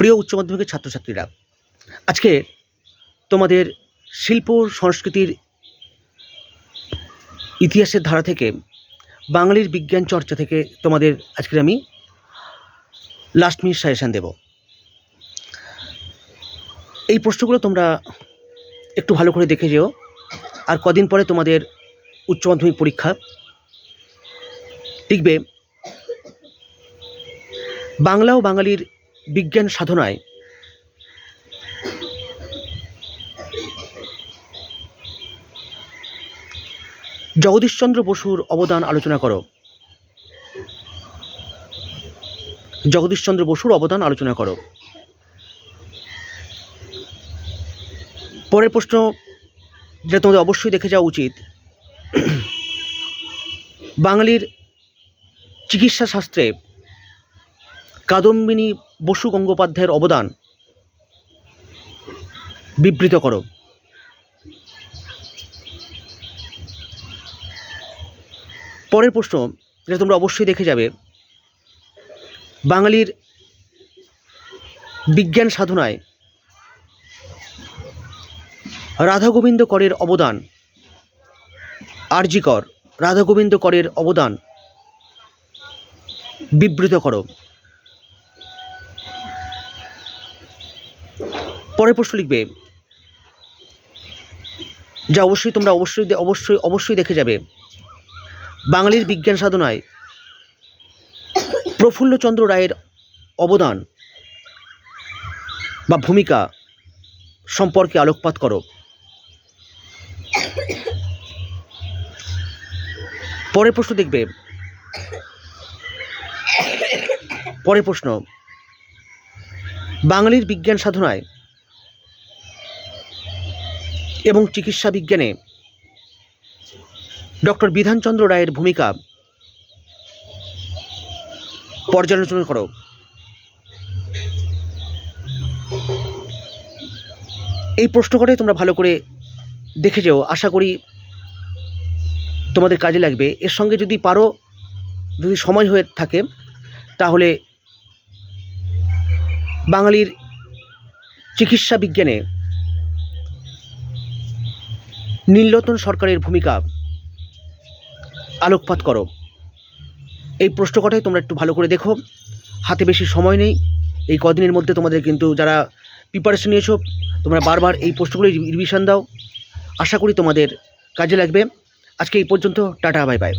প্রিয় উচ্চ মাধ্যমিকের ছাত্রছাত্রীরা, আজকে তোমাদের শিল্প সংস্কৃতির ইতিহাসের ধারা থেকে, বাঙালির বিজ্ঞান চর্চা থেকে তোমাদের আজকে আমি লাস্ট মিনিট সাজেশান দেব। এই প্রশ্নগুলো তোমরা একটু ভালো করে দেখে যেও, আর কদিন পরে তোমাদের উচ্চ মাধ্যমিক পরীক্ষা লিখবে। বাংলা ও বাঙালির বিজ্ঞান সাধনায়। জগদীশচন্দ্র বসুর অবদান আলোচনা করো। জগদীশচন্দ্র বসুর অবদান আলোচনা করো। পরের প্রশ্ন, যেটা তোমাদের অবশ্যই দেখে যাওয়া উচিত। বাঙালির চিকিৎসা শাস্ত্রে কাদম্বিনী বসু গঙ্গোপাধ্যায়ের অবদান বিবৃত করো। পরের প্রশ্ন, যেটা তোমরা অবশ্যই দেখে যাবে, বাঙালির বিজ্ঞান সাধনায় রাধা গোবিন্দ করের অবদান আরজিকর রাধা গোবিন্দ করের অবদান বিবৃত করো। পরের প্রশ্ন লিখবে। যা অবশ্যই তোমরা অবশ্যই অবশ্যই অবশ্যই দেখে যাবে। বাঙালির বিজ্ঞান সাধনায় প্রফুল্লচন্দ্র রায়ের অবদান বা ভূমিকা সম্পর্কে আলোকপাত করো। পরের প্রশ্ন দেখবে। পরের প্রশ্ন। বাঙালির বিজ্ঞান সাধনায় এবং চিকিৎসা বিজ্ঞানে। ডক্টর বিধানচন্দ্র রায়ের ভূমিকা পর্যালোচনা করো। এই প্রশ্ন করে তোমরা ভালো করে দেখে যেও। আশা করি তোমাদের কাজে লাগবে। এর সঙ্গে যদি পারো, যদি সময় হয়ে থাকে, তাহলে বাঙালির চিকিৎসা বিজ্ঞানে নীলরতন সরকারের ভূমিকা। আলোকপাত করো। এই প্রশ্নকটাই তোমরা একটু ভালো করে দেখো। হাতে বেশি সময় নেই। এই কদিনের মধ্যে তোমাদের কিন্তু যারা প্রিপারেশন নিয়েছো, তোমরা বারবার এই প্রশ্নগুলো রিভিশন দাও। আশা করি তোমাদের কাজে লাগবে। আজকে এই পর্যন্ত, টাটা বাই বাই